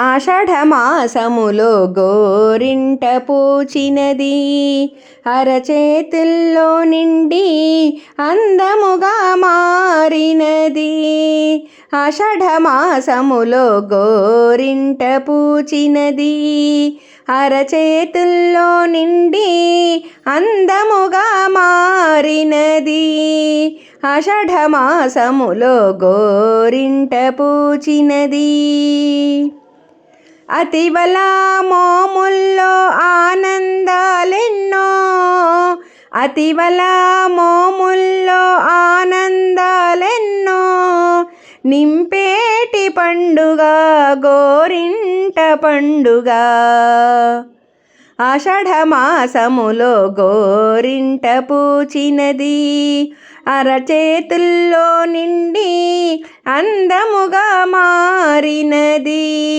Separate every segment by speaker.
Speaker 1: ఆషాఢమాసములో గోరింట పూచినది. అరచేతుల్లో నిండి అందముగా మారినది. ఆషాఢమాసములో గోరింట పూచినది. అరచేతుల్లో నిండి అందముగా మారినది. ఆషాఢమాసములో గోరింట పూచినది. అతివల మోముల్లో ఆనందాలెన్నో. అతివల మోముల్లో ఆనందాలెన్నో. నింపేటి పండుగ గోరింట పండుగ. ఆషాఢమాసములో గోరింట పూచినది. అరచేతుల్లో నిండి అందముగా మారినది.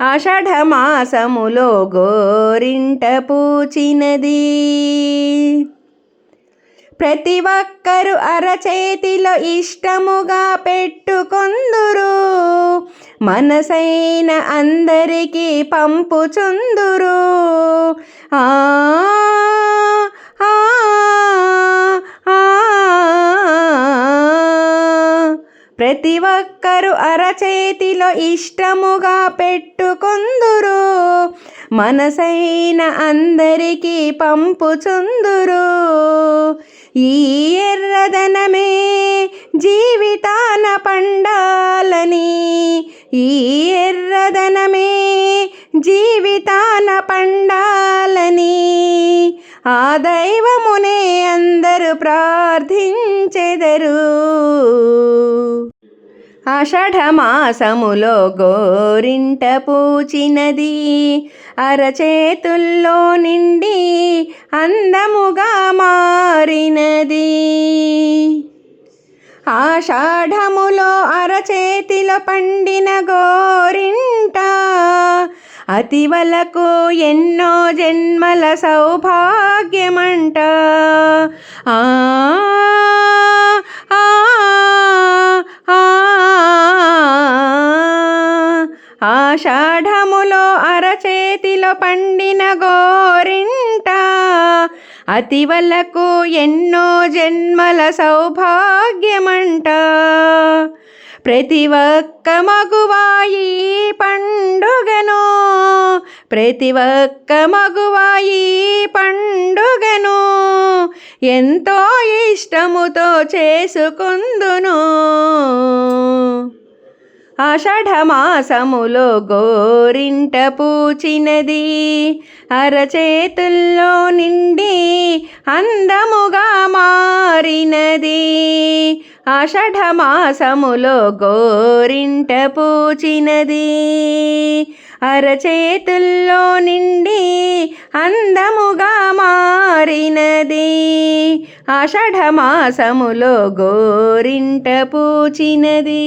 Speaker 1: ఆషాఢమాసములో గోరింట పూచినది. ప్రతి ఒక్కరు అరచేతిలో ఇష్టముగా పెట్టుకొందురు. మనసైన అందరికీ పంపుచుందురు. ప్రతి ఒక్కరు అరచేతిలో ఇష్టముగా పెట్టుకుందురు. మనసైన అందరికీ పంపుచుందురు. ఈ ఎర్రదనమే జీవితాన పండాలని. ఈ ఎర్రదనమే జీవితాన పండాలని. ఆ దైవమునే అందరూ ప్రార్థించెదరు. ఆషాఢమాసములో గోరింట పూచినది అరచేతుల్లో నిండి అందముగా మారినది. ఆషాఢములో అరచేతిలో పండిన గోరింట అతివలకు ఎన్నో జన్మల సౌభాగ్యమంట. ఆ ఆ, ఆషాఢములో అరచేతిలో పండిన గోరింట. అతివలకు ఎన్నో జన్మల సౌభాగ్యమంట. ప్రతి ఒక్క మగువాయి ప్రతి ఒక్క మగువాయి పండుగను ఎంతో ఇష్టముతో చేసుకుందును. ఆషాఢమాసములో గోరింట పూచినది అరచేతుల్లో నిండి అందముగా మారినది. ఆషాఢమాసములో గోరింట పూచినది అరచేతుల్లో నిండి అందముగా మారినది. ఆషాఢమాసములో గోరింట పూచినది.